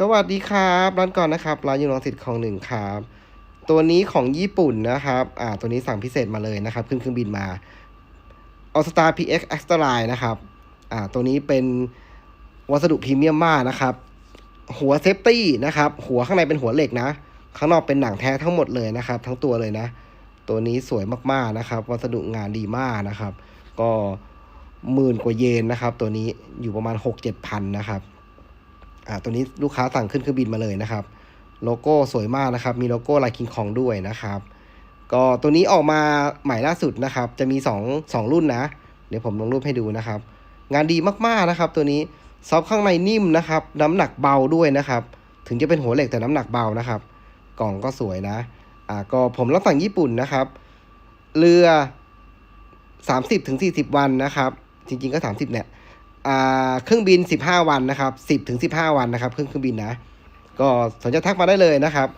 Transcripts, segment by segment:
สวัสดีครับร้านก่อนนะครับร้านยูนองสิทธิ์ของหนึ่งครับ ตัวนี้ของญี่ปุ่นนะครับอ่าตัวนี้สั่งพิเศษมาเลยนะครับ ขึ้นเครื่องบินมา All Star PX Extra Line นะครับอ่าตัวนี้เป็นวัสดุพรีเมียมมากนะครับ หัวเซฟตี้นะครับ หัวข้างในเป็นหัวเหล็กนะ ข้างนอกเป็นหนังแท้ทั้งหมดเลยนะครับ ทั้งตัวเลยนะ ตัวนี้สวยมากๆนะครับ วัสดุงานดีมากนะครับ ก็หมื่นกว่าเยนนะครับ ตัวนี้อยู่ประมาณ6-7พันนะครับ อ่าตัวนี้ลูกค้าสั่งขึ้นเครื่องบินมาเลยนะครับ โลโก้สวยมากนะครับ มีโลโก้ลายคิงคองด้วยนะครับ ก็ตัวนี้ออกมาใหม่ล่าสุดนะครับ จะมี2 2รุ่นนะ เดี๋ยวผมลงรูปให้ดูนะครับ งานดีมากๆนะครับ ตัวนี้ซอฟข้างในนิ่มนะครับ น้ำหนักเบาด้วยนะครับ ถึงจะเป็นหัวเหล็กแต่น้ำหนักเบานะครับ กล่องก็สวยนะ อ่าก็ผมรับสั่งญี่ปุ่นนะครับ เรือ 30ถึง40 วันนะครับ จริงๆก็ 30เนี่ย เครื่องบิน 15 วันนะครับ 10ถึง15 วันนะครับเครื่องเครื่องบินนะ ก็สนใจทักมาได้เลยนะครับ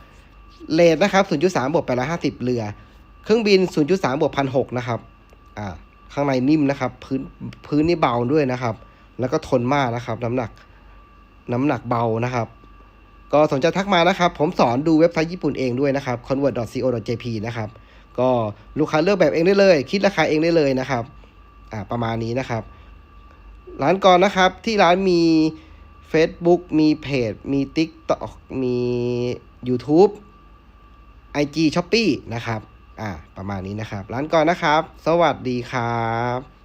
เลทนะครับ 0.3บวก850 เรือ เครื่องบิน 0.3บวก1,600นะครับอ่าข้างในนิ่มนะครับ พื้นพื้นนี่เบาด้วยนะครับ แล้วก็ทนมากนะครับ น้ำหนักน้ำหนักเบานะครับ ก็สนใจทักมานะครับ ผมสอนดูเว็บไซต์ญี่ปุ่นเองด้วยนะครับ convert.co.jp นะครับ ก็ลูกค้าเลือกแบบเองได้เลย คิดราคาเองได้เลยนะครับ อ่าประมาณนี้นะครับ ร้านก่อนนะครับ ที่ร้านมี Facebook มีเพจ มี TikTok มี YouTube IG Shopee นะครับ อ่า ประมาณนี้นะครับ ร้านก่อนนะครับ สวัสดีครับ